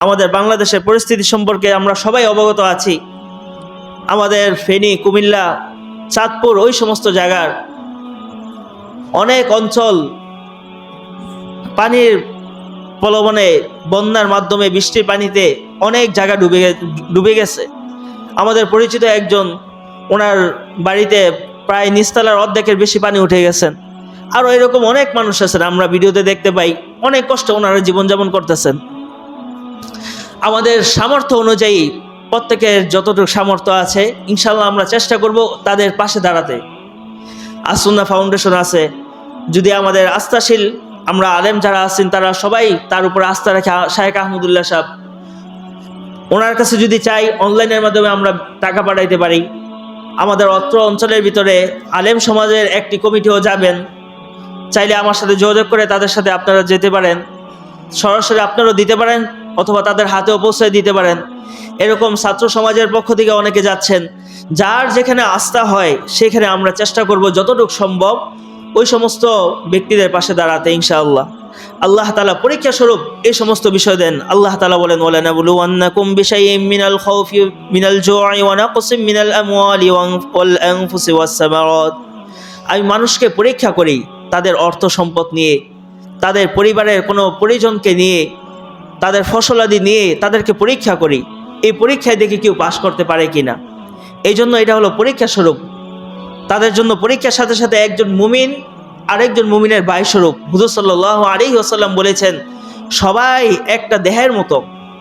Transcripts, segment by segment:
আমাদের বাংলাদেশের পরিস্থিতি সম্পর্কে আমরা সবাই অবগত আছি। আমাদের ফেনী, কুমিল্লা, চাঁদপুর, ওই সমস্ত জায়গার অনেক অঞ্চল পানির প্রলোভনে বন্যার মাধ্যমে বৃষ্টির পানিতে অনেক জায়গা ডুবে ডুবে গেছে। আমাদের পরিচিত একজন, ওনার বাড়িতে প্রায় নিস্তালার অর্ধেকের বেশি পানি উঠে গেছেন। আরও এরকম অনেক মানুষ আছেন, আমরা ভিডিওতে দেখতে পাই। অনেক কষ্ট ওনারা জীবনযাপন করতেছেন। আমাদের সামর্থ্য অনুযায়ী প্রত্যেকের যতটুকু সামর্থ্য আছে ইনশাল্লাহ আমরা চেষ্টা করব তাদের পাশে দাঁড়াতে। আসুন্না ফাউন্ডেশন আছে। যদি আমাদের আস্থাশীল আমরা আলেম যারা আছেন, তারা সবাই তার উপর আস্থা রাখে শায়েখ আহমদুল্লাহ সাহেব, ওনার কাছে যদি চাই, অনলাইনের মাধ্যমে আমরা টাকা পাঠাইতে পারি। আমাদের অত্র অঞ্চলের ভিতরে আলেম সমাজের একটি কমিটিও যাবেন। চাইলে আমার সাথে যোগাযোগ করে তাদের সাথে আপনারা যেতে পারেন। সরাসরি আপনারাও দিতে পারেন। অথবা তাদের হাতেও পৌঁছে দিতে পারেন। এরকম ছাত্র সমাজের পক্ষ থেকে অনেকে যাচ্ছেন, যার যেখানে আস্থা হয় সেখানে আমরা চেষ্টা করব যতটুকু সম্ভব ওই সমস্ত ব্যক্তিদের পাশে দাঁড়াতে, ইনশাআল্লাহ। আল্লাহ তালা পরীক্ষা স্বরূপ এই সমস্ত বিষয় দেন। আল্লাহ তালা বলেন আন্নাকুম বিশাইইম মিনাল খাউফি, মিনাল জুআই ওয়া নাকসিম মিনাল আমওয়ালি আমি মানুষকে পরীক্ষা করি তাদের অর্থ সম্পদ নিয়ে, তাদের পরিবারের কোনো পরিজনকে নিয়ে তাদের ফসলাদি নিয়ে তাদেরকে পরীক্ষা করি। এই পরীক্ষায় দেখি কেউ পাশ করতে পারে কি না এই জন্য এটা হলো পরীক্ষা স্বরূপ। তাদের জন্য পরীক্ষার সাথে সাথে একজন মুমিন, আরেকজন মুমিনের বাই স্বরূপ হুজুর সাল্লাহ আলী আসাল্লাম বলেছেন, সবাই একটা দেহের মতো।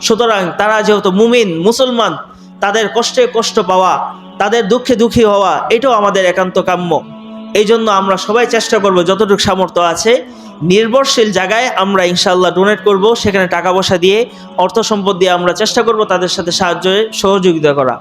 সুতরাং তারা যেহেতু মুমিন, মুসলমান, তাদের কষ্টে কষ্ট পাওয়া, তাদের দুঃখে দুঃখী হওয়া, এটাও আমাদের একান্ত কাম্য। এই জন্য আমরা সবাই চেষ্টা করব যতটুকু সামর্থ্য আছে নির্ভরশীল জায়গায় আমরা ইনশাল্লাহ ডোনেট করব, সেখানে টাকা পয়সা দিয়ে অর্থ সম্পদ দিয়ে আমরা চেষ্টা করব তাদের সাথে সাহায্যে সহযোগিতা করা।